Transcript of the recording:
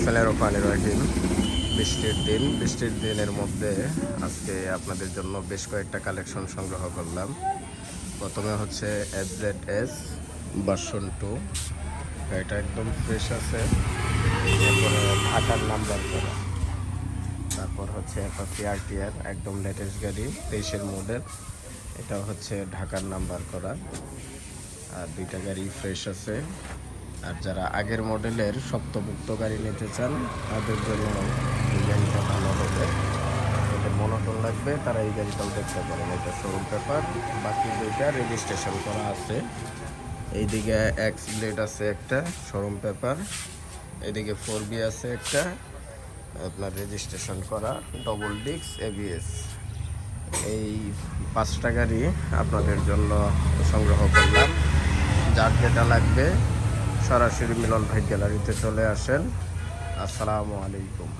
বিসমিল্লাহির রহমানির রহিম বৃষ্টির দিন। বৃষ্টির দিনের মধ্যে আজকে আপনাদের জন্য বেশ কয়েকটা কালেকশন সংগ্রহ করলাম। প্রথমে হচ্ছে F Z S version two এটা একদম ফ্রেশ আছে। এরপরে ঢাকার নাম্বার করা। তারপর হচ্ছে অ্যাপাসি আরটিআর একদম লেটেস্ট গাড়ি, তেইশের মডেল এটা হচ্ছে ঢাকার নাম্বার করা। আর দুইটা গাড়ি ফ্রেশ আছে। আর যারা আগের মডেলের সপ্তভুক্ত গাড়ি নিতে চান, তাদের জন্য এই গাড়িটা ভালো হবে। এটা মনোটন লাগবে, তারা এই গাড়িটাও দেখতে পারেন। এটা শোরুম পেপার বাকি দুইটা রেজিস্ট্রেশন করা আছে। এইদিকে এক্স ব্লেড আছে একটা শোরুম পেপার এদিকে ফোর বি আছে একটা, আপনার রেজিস্ট্রেশন করা ডবল ডিক্স এবিএস এই পাঁচটা গাড়ি আপনাদের জন্য সংগ্রহ করলাম। যার যেটা লাগবে সরাসরি মিলন ভাই গ্যালারিতে চলে আসেন। আসসালামু আলাইকুম।